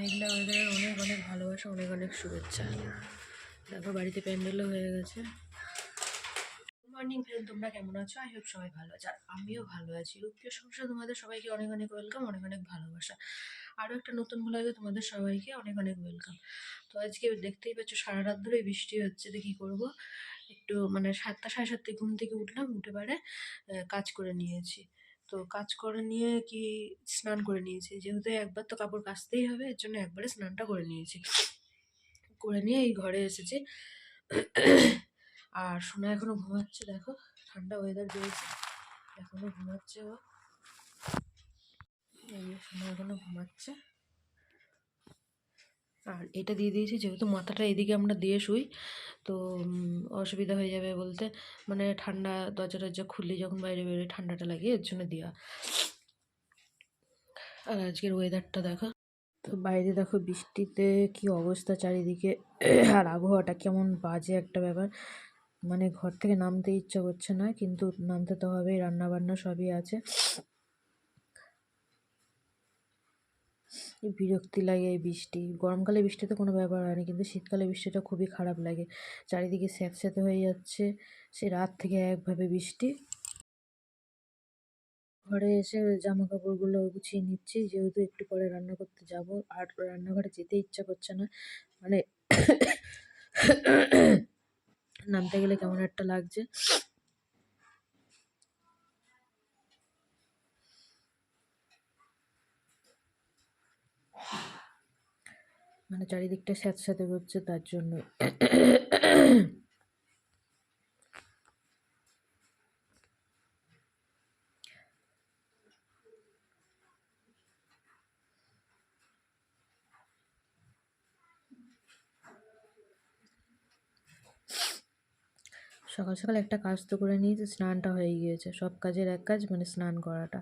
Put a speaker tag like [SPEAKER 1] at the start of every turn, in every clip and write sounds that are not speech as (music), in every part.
[SPEAKER 1] মেঘলা ওয়েদারের অনেক অনেক ভালোবাসা, অনেক অনেক শুভেচ্ছা। দেখো, বাড়িতে প্যান্ডেলও হয়ে গেছে। মর্নিং তোমরা কেমন আছো? আই হোপ সবাই ভালো আছে। আর আমিও ভালো আছি। রূপীয় সংসার, তোমাদের সবাইকে অনেক অনেক ওয়েলকাম অনেক অনেক ভালোবাসা। আরও একটা নতুন ভালো ব্লগে তোমাদের সবাইকে অনেক অনেক ওয়েলকাম তো আজকে দেখতেই পাচ্ছ, সারা রাত ধরে বৃষ্টি হচ্ছে তো কী করব? একটু মানে সাতটা, সাড়ে সাতটায় ঘুম থেকে উঠলাম, উঠে পারে কাজ করে নিয়েছি। তো কাজ করে নিয়ে কি স্নান করে নিয়েছি। যেহেতু একবার তো কাপড় কাচতেই হবে, এর জন্য একবারে স্নানটা করে নিয়েছি। করে নিয়ে এই ঘরে এসেছি। আর সোনা এখনও ঘুমাচ্ছে, দেখো। ঠান্ডা ওয়েদার রয়েছে এখনও ঘুমাচ্ছে ও। সোনা এখনও ঘুমাচ্ছে। আর এটা দিয়ে দিয়েছি, যেহেতু মাথাটা এদিকে আমরা দিয়ে শুই, তো অসুবিধা হয়ে যাবে বলতে মানে ঠান্ডা দরজা টরজা খুললে যখন বাইরে বেরোয় ঠান্ডাটা লাগে, এর জন্য দেওয়া আর আজকের ওয়েদারটা দেখো। তো বাইরে দেখো বৃষ্টিতে কি অবস্থা চারিদিকে, আর আবহাওয়াটা কেমন বাজে একটা ব্যাপার। মানে ঘর থেকে নামতে ইচ্ছা করছে না, কিন্তু নামতে তো হবেই রান্না বান্না সবই আছে। বিরক্তি লাগে এই বৃষ্টি। গরমকালে বৃষ্টিতে কোনো ব্যাপার হয় না, কিন্তু শীতকালে বৃষ্টিটা খুবই খারাপ লাগে। চারিদিকে স্যাঁতস্যাঁতে হয়ে যাচ্ছে, সে রাত থেকে একভাবে বৃষ্টি। ঘরে এসে জামা কাপড়গুলো গুছিয়ে নিচ্ছি, যেহেতু একটু পরে রান্না করতে যাব। আর রান্নাঘরে যেতে ইচ্ছা করছে না মানে (coughs) নামতে গেলে কেমন একটা লাগছে। মানে চারিদিকটা স্যাঁতস্যাঁতে করছে তার জন্য। সকাল সকাল একটা কাজ তো করে নিয়েছি, স্নানটা হয়ে গিয়েছে। সব কাজের এক কাজ মানে স্নান করাটা।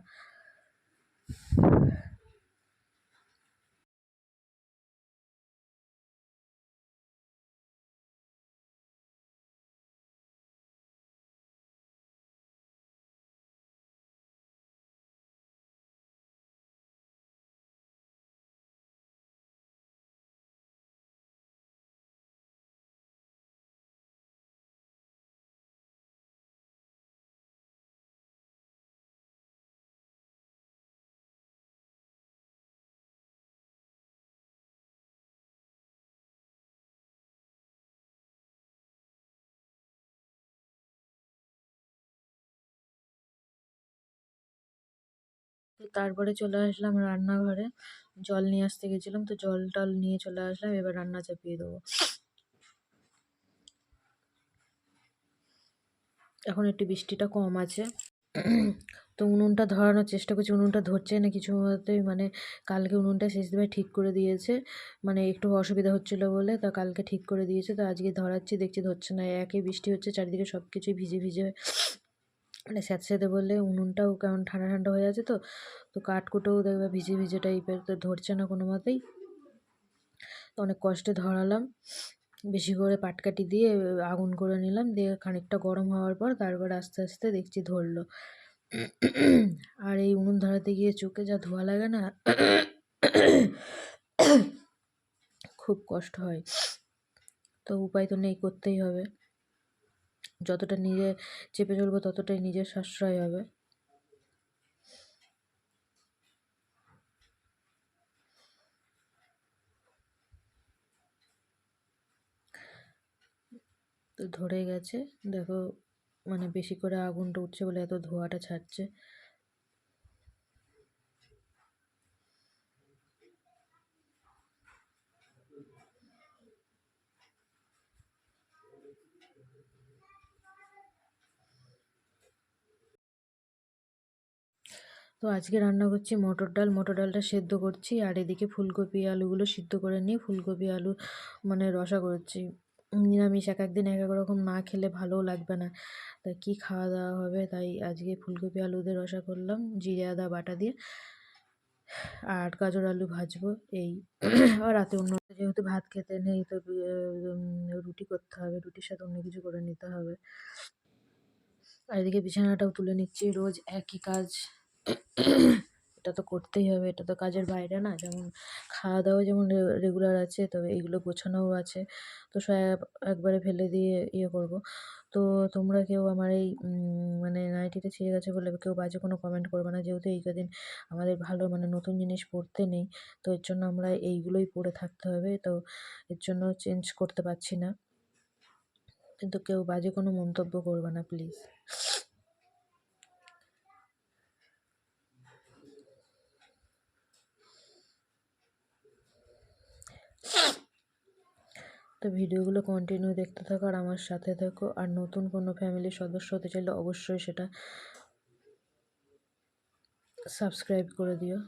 [SPEAKER 1] তারপরে চলে আসলাম রান্নাঘরে। জল নিয়ে আসতে গেছিলাম, তো জল টল নিয়ে চলে আসলাম, এবার রান্না চাপিয়ে দেবো। এখন একটু বৃষ্টিটা কম আছে। তো উনুনটা ধরানোর চেষ্টা করছি, উনুনটা ধরছে না, কিছু মতেই মানে কালকে উনুনটা শেষ দেবে ঠিক করে দিয়েছে। মানে একটু অসুবিধা হচ্ছিল বলে, তা কালকে ঠিক করে দিয়েছে, তো আজকে ধরাচ্ছি, দেখছি ধরছে না একই বৃষ্টি হচ্ছে, চারিদিকে সব কিছুই ভিজে ভিজে মানে স্যাঁত স্যাঁতস্যাঁতে বললে উনুনটাও কেমন ঠান্ডা ঠান্ডা হয়ে আছে তো তো কাঠকুটোও দেখবে ভিজে ভিজে টাইপের তো ধরছে না কোনো মতেই তো অনেক কষ্টে ধরালাম, বেশি করে পাটকাটি দিয়ে আগুন করে নিলাম, দিয়ে খানিকটা গরম হওয়ার পর তারপর আস্তে আস্তে দেখছি ধরলো। আর এই উনুন ধরাতে গিয়ে চোখে যা ধোয়া লাগে না, খুব কষ্ট হয়। তো উপায় তো নেই, করতেই হবে। যতটা নিজে চেপে চলবো ততটাই নিজের সাশ্রয় হবে। তো ধরে গেছে, দেখো মানে বেশি করে আগুনটা উঠছে বলে এত ধোঁয়াটা ছাড়ছে। তো আজকে রান্না করছি মটর ডাল। মটর ডালটা সেদ্ধ করছি আর এদিকে ফুলকপি আলুগুলো সিদ্ধ করে নিয়ে ফুলকপি আলু মানে রসা করছি। নিরামিষ এক একদিন এক এক রকম না খেলে ভালোও লাগবে না। তা কী খাওয়া দাওয়া হবে? তাই আজকে ফুলকপি আলুদের রসা করলাম, জিরে, আদা, বাটা দিয়ে। আর গাজর আলু ভাজবো, এই। আর রাতে অন্য যেহেতু ভাত খেতে নেই, তো রুটি করতে হবে। রুটির সাথে অন্য কিছু করে নিতে হবে। আর এদিকে বিছানাটাও তুলে নিচ্ছি। রোজ একই কাজ। এটা তো করতেই হবে, এটা তো কাজের বাইরে না। যেমন খাওয়া দাওয়া যেমন রেগুলার আছে, তবে এইগুলো গোছানোও আছে। তো সব একবারে ফেলে দিয়ে ইয়ে করব। তো তোমরা কেউ আমার এই মানে নাইটিটা ছিঁড়ে গেছে বলে কেউ বাজে কোনো কমেন্ট করবে না। যেহেতু এই কদিন আমাদের ভালো মানে নতুন জিনিস পরতে নেই, তো এর জন্য আমরা এইগুলোই পরে থাকতে হবে। তো এর জন্য চেঞ্জ করতে পারছি না। কিন্তু কেউ বাজে কোনো মন্তব্য করবে না প্লিজ তো ভিডিওগুলো কন্টিনিউ দেখতে থাকো আর আমার সাথে থাকো। আর নতুন কোনো ফ্যামিলির সদস্য হতে চাইলে অবশ্যই সেটা সাবস্ক্রাইব করে দিও।